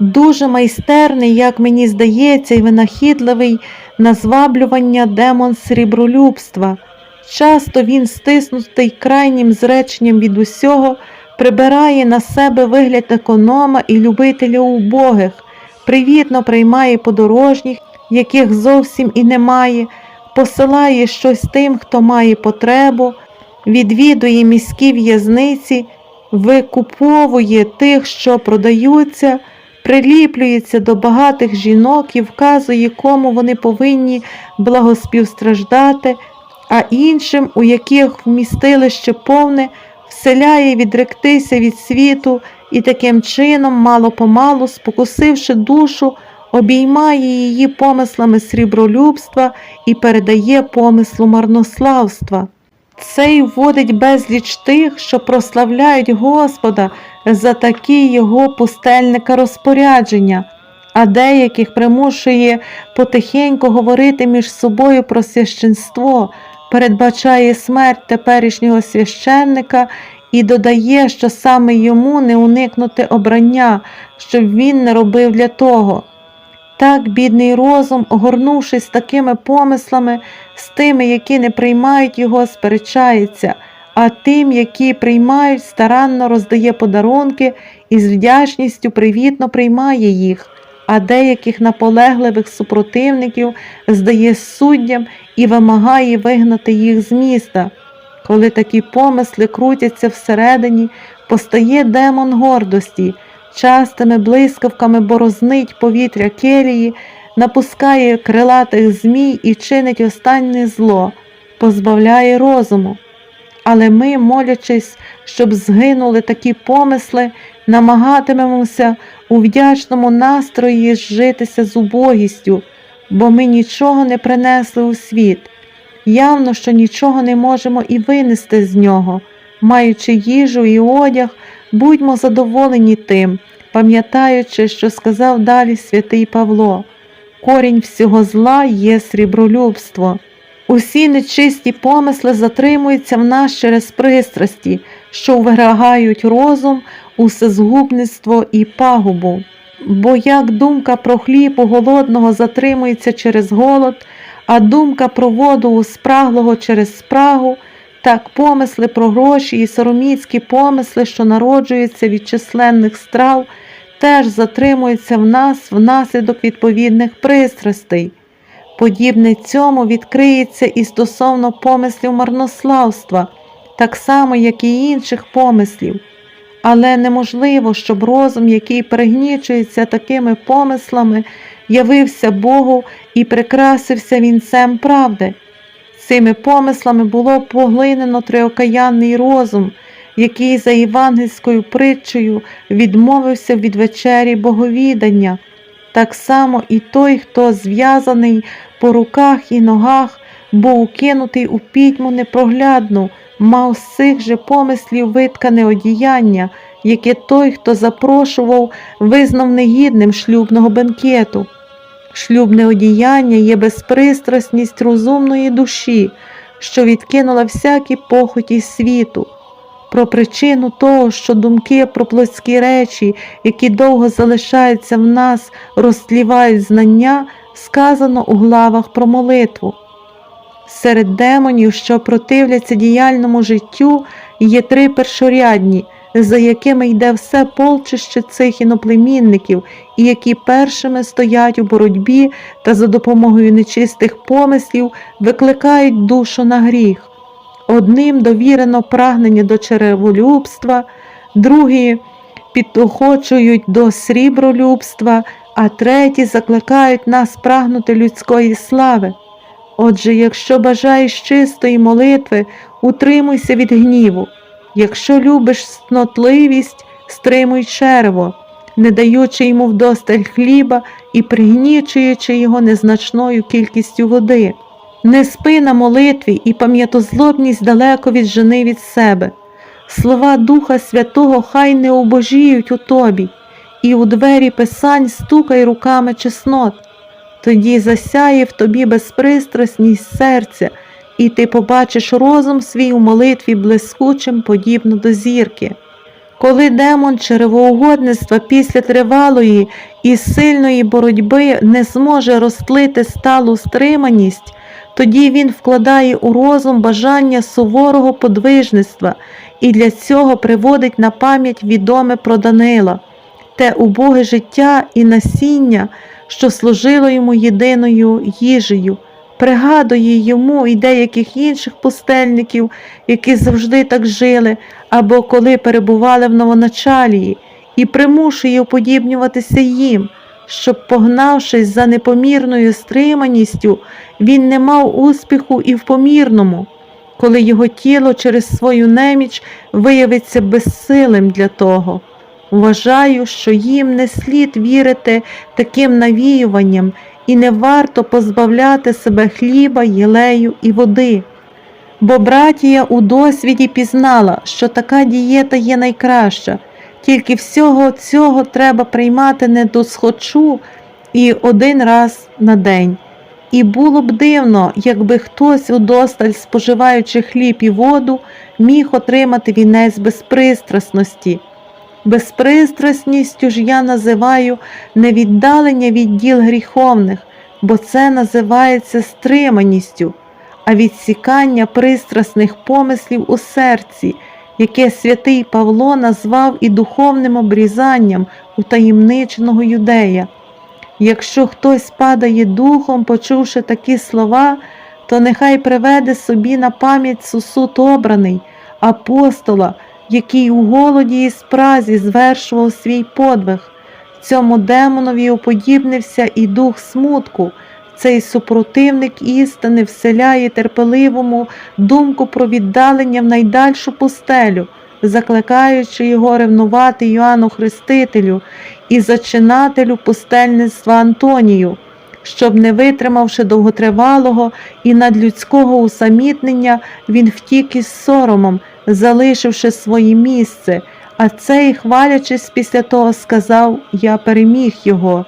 Дуже майстерний, як мені здається, і винахідливий на зваблювання демон срібролюбства. Часто він, стиснутий крайнім зреченням від усього, прибирає на себе вигляд економа і любителя убогих, привітно приймає подорожніх, яких зовсім і немає, посилає щось тим, хто має потребу, відвідує міські в'язниці, викуповує тих, що продаються, приліплюється до багатих жінок і вказує, кому вони повинні благоспівстраждати, а іншим, у яких вмістилище повне, вселяє відректися від світу і таким чином, мало-помалу, спокусивши душу, обіймає її помислами срібролюбства і передає помислу марнославства. Це й вводить безліч тих, що прославляють Господа за такі його пустельника розпорядження, а деяких примушує потихеньку говорити між собою про священство, передбачає смерть теперішнього священника і додає, що саме йому не уникнути обрання, щоб він не робив для того. Так бідний розум, огорнувшись такими помислами, з тими, які не приймають його, сперечається, а тим, які приймають, старанно роздає подарунки і з вдячністю привітно приймає їх, а деяких наполегливих супротивників здає суддям і вимагає вигнати їх з міста. Коли такі помисли крутяться всередині, постає демон гордості, частими блискавками борознить повітря келії, напускає крилатих змій і чинить останнє зло, позбавляє розуму. Але ми, молячись, щоб згинули такі помисли, намагатимемося у вдячному настрої зжитися з убогістю, бо ми нічого не принесли у світ. Явно, що нічого не можемо і винести з нього. Маючи їжу і одяг, будьмо задоволені тим, пам'ятаючи, що сказав далі святий Павло. Корінь всього зла є срібролюбство. Усі нечисті помисли затримуються в нас через пристрасті, що вирагають розум, усезгубництво і пагубу. Бо як думка про хліб у голодного затримується через голод, а думка про воду у спраглого через спрагу, так помисли про гроші і сороміцькі помисли, що народжуються від численних страв, теж затримуються в нас внаслідок відповідних пристрастей. Подібне цьому відкриється і стосовно помислів марнославства, так само, як і інших помислів. Але неможливо, щоб розум, який пригнічується такими помислами, явився Богу і прикрасився вінцем правди. Цими помислами було поглинено триокаянний розум, який за євангельською притчею відмовився від вечері боговідання. Так само і той, хто зв'язаний по руках і ногах, був укинутий у пітьму непроглядну, мав з цих же помислів виткане одіяння, яке той, хто запрошував, визнав негідним шлюбного бенкету. Шлюбне одіяння є безпристрасність розумної душі, що відкинула всякі похоті світу. Про причину того, що думки про плотські речі, які довго залишаються в нас, розтлівають знання, сказано у главах про молитву. Серед демонів, що противляться діяльному життю, є три першорядні, за якими йде все полчище цих іноплемінників, і які першими стоять у боротьбі та за допомогою нечистих помислів викликають душу на гріх. Одним довірено прагнення до череволюбства, другі підохочують до срібролюбства, а треті закликають нас прагнути людської слави. Отже, якщо бажаєш чистої молитви, утримуйся від гніву. Якщо любиш снотливість, стримуй черво, не даючи йому вдосталь хліба і пригнічуючи його незначною кількістю води. Не спи на молитві і пам'ятозлобність далеко віджени від себе. Слова Духа Святого хай не обожіють у тобі, і у двері Писань стукай руками чеснот. Тоді засяє в тобі безпристрасність серця, і ти побачиш розум свій у молитві блискучим, подібно до зірки. Коли демон черевоугодництва після тривалої і сильної боротьби не зможе розтлити сталу стриманість, тоді він вкладає у розум бажання суворого подвижництва і для цього приводить на пам'ять відоме про Данила, те убоге життя і насіння, що служило йому єдиною їжею, пригадує йому і деяких інших пустельників, які завжди так жили, або коли перебували в новоначалії, і примушує уподібнюватися їм, щоб, погнавшись за непомірною стриманістю, він не мав успіху і в помірному, коли його тіло через свою неміч виявиться безсилим для того. Вважаю, що їм не слід вірити таким навіюванням і не варто позбавляти себе хліба, єлею і води. Бо братія у досвіді пізнала, що така дієта є найкраща, тільки всього цього треба приймати не досхочу і один раз на день. І було б дивно, якби хтось удосталь, споживаючи хліб і воду, міг отримати вінець безпристрасності. Безпристрасністю ж я називаю не віддалення від діл гріховних, бо це називається стриманістю, а відсікання пристрасних помислів у серці, яке святий Павло назвав і духовним обрізанням утаємниченого юдея. Якщо хтось падає духом, почувши такі слова, то нехай приведе собі на пам'ять сусуд обраний, апостола, який у голоді і спразі звершував свій подвиг. Цьому демонові уподібнився і дух смутку. Цей супротивник істини вселяє терпеливому думку про віддалення в найдальшу пустелю, закликаючи його ревнувати Йоанну Хрестителю і зачинателю пустельництва Антонію, щоб, не витримавши довготривалого і надлюдського усамітнення, він втік із соромом, залишивши своє місце, а цей, хвалячись після того, сказав Я переміг його.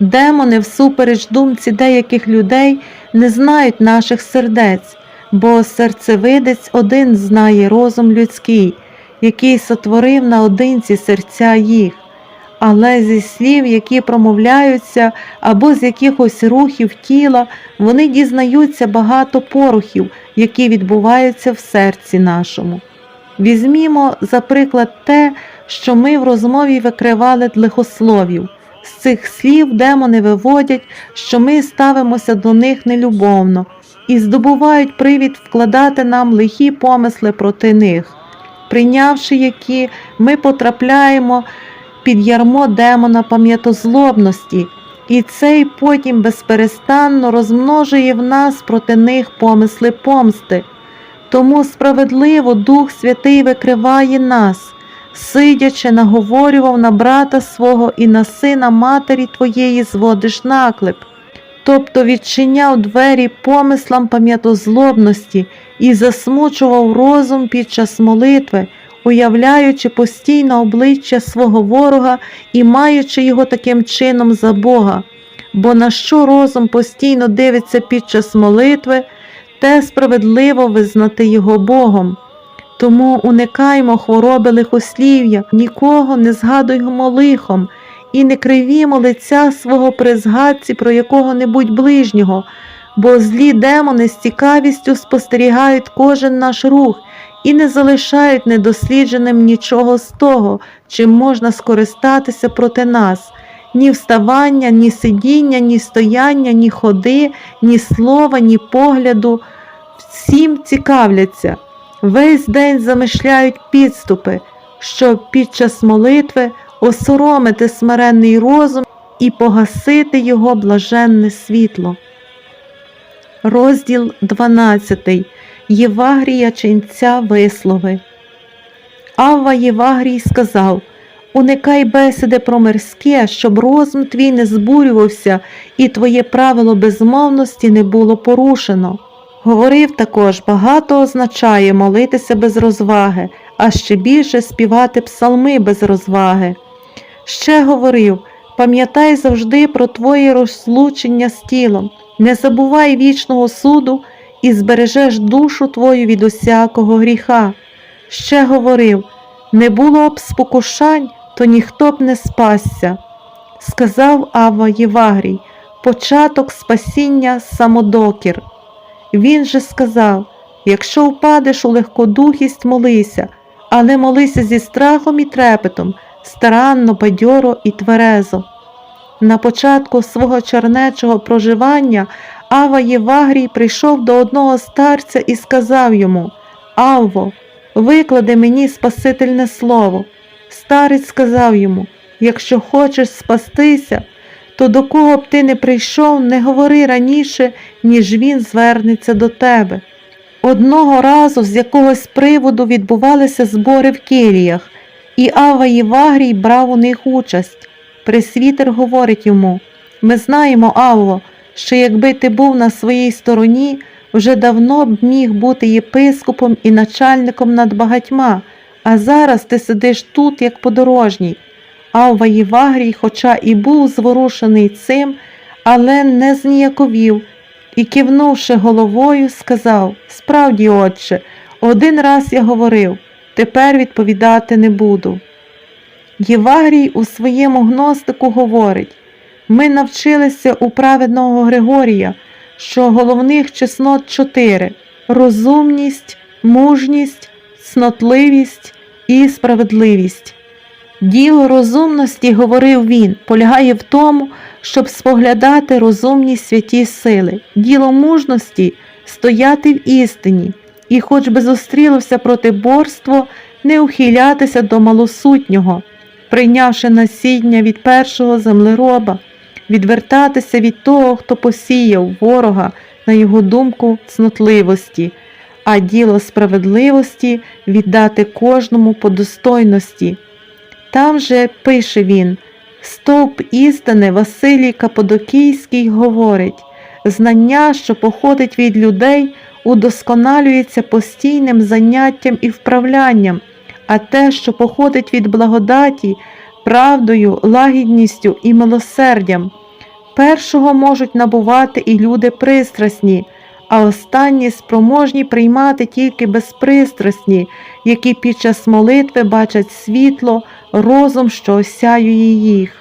Демони, всупереч думці деяких людей, не знають наших сердець, бо серцевидець один знає розум людський, який сотворив наодинці серця їх. Але зі слів, які промовляються, або з якихось рухів тіла, вони дізнаються багато порухів, які відбуваються в серці нашому. Візьмімо, за приклад, те, що ми в розмові викривали лихословів. З цих слів демони виводять, що ми ставимося до них нелюбовно і здобувають привід вкладати нам лихі помисли проти них, прийнявши які, ми потрапляємо під ярмо демона пам'ятозлобності, і цей потім безперестанно розмножує в нас проти них помисли помсти. Тому справедливо Дух Святий викриває нас, сидячи, наговорював на брата свого і на сина матері твоєї зводиш наклеп, тобто відчиняв двері помислам пам'ятозлобності і засмучував розум під час молитви, уявляючи постійно обличчя свого ворога і маючи його таким чином за Бога. Бо на що розум постійно дивиться під час молитви, те справедливо визнати його Богом. Тому уникаймо хвороби лихослів'я, нікого не згадуймо лихом і не кривімо лиця свого при згадці про якого-небудь ближнього, бо злі демони з цікавістю спостерігають кожен наш рух і не залишають недослідженим нічого з того, чим можна скористатися проти нас. Ні вставання, ні сидіння, ні стояння, ні ходи, ні слова, ні погляду. Всім цікавляться, весь день замишляють підступи, щоб під час молитви осоромити смиренний розум і погасити його блаженне світло. Розділ 12. Євагрія ченця вислови. Авва Євагрій сказав Уникай бесіди про мирське, щоб розум твій не збурювався, і твоє правило безмовності не було порушено. Говорив також, багато означає молитися без розваги, а ще більше співати псалми без розваги. Ще говорив пам'ятай завжди про твоє розлучення з тілом, не забувай вічного суду і збережеш душу твою від усякого гріха. Ще говорив Не було б спокушань, то ніхто б не спасся. Сказав Ава Євагрій, початок спасіння самодокір. Він же сказав: якщо впадеш у легкодухість, молися, але молися зі страхом і трепетом, старанно, бадьоро і тверезо. На початку свого чернечого проживання Ава Євагрій прийшов до одного старця і сказав йому Авво, виклади мені Спасительне слово. Старець сказав йому Якщо хочеш спастися, то до кого б ти не прийшов, не говори раніше, ніж він звернеться до тебе. Одного разу з якогось приводу відбувалися збори в кіліях, і Ава Євагрій брав у них участь. Пресвітер говорить йому Ми знаємо, Авво, що якби ти був на своїй стороні, вже давно б міг бути єпископом і начальником над багатьма, а зараз ти сидиш тут, як подорожній. Авва Євагрій, хоча і був зворушений цим, але не зніяковів, і, кивнувши головою, сказав Справді, отче, один раз я говорив, тепер відповідати не буду. Євагрій у своєму гностику говорить ми навчилися у праведного Григорія, що головних чеснот чотири розумність, мужність, цнотливість і справедливість. Діло розумності, говорив він, полягає в тому, щоб споглядати розумні святі сили, діло мужності стояти в істині, і, хоч би зустрілося протиборство, не ухилятися до малосутнього, прийнявши насіння від першого землероба, відвертатися від того, хто посіяв ворога, на його думку, цнотливості, а діло справедливості віддати кожному по достойності. Там же пише він, стовп істини Василій Каподокійський говорить, знання, що походить від людей, удосконалюється постійним заняттям і вправлянням, а те, що походить від благодаті, правдою, лагідністю і милосердям. Першого можуть набувати і люди пристрасні, а останні спроможні приймати тільки безпристрасні, які під час молитви бачать світло, розум, що осяює їх.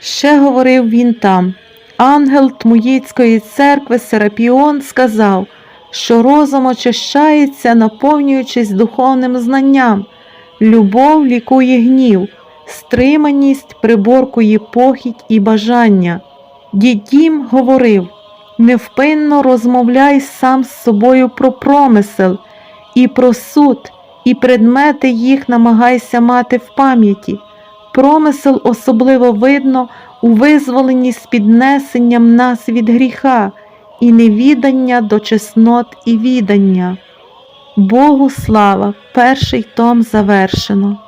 Ще говорив він там. Ангел Тмуїцької церкви Серапіон сказав, що розум очищається, наповнюючись духовним знанням, любов лікує гнів, стриманість приборкує похідь і бажання. Дідім говорив невпинно розмовляй сам з собою про промисел і про суд, і предмети їх намагайся мати в пам'яті. Промисел особливо видно у визволенні з піднесенням нас від гріха і невідання до чеснот і відання. Богу слава, перший том завершено.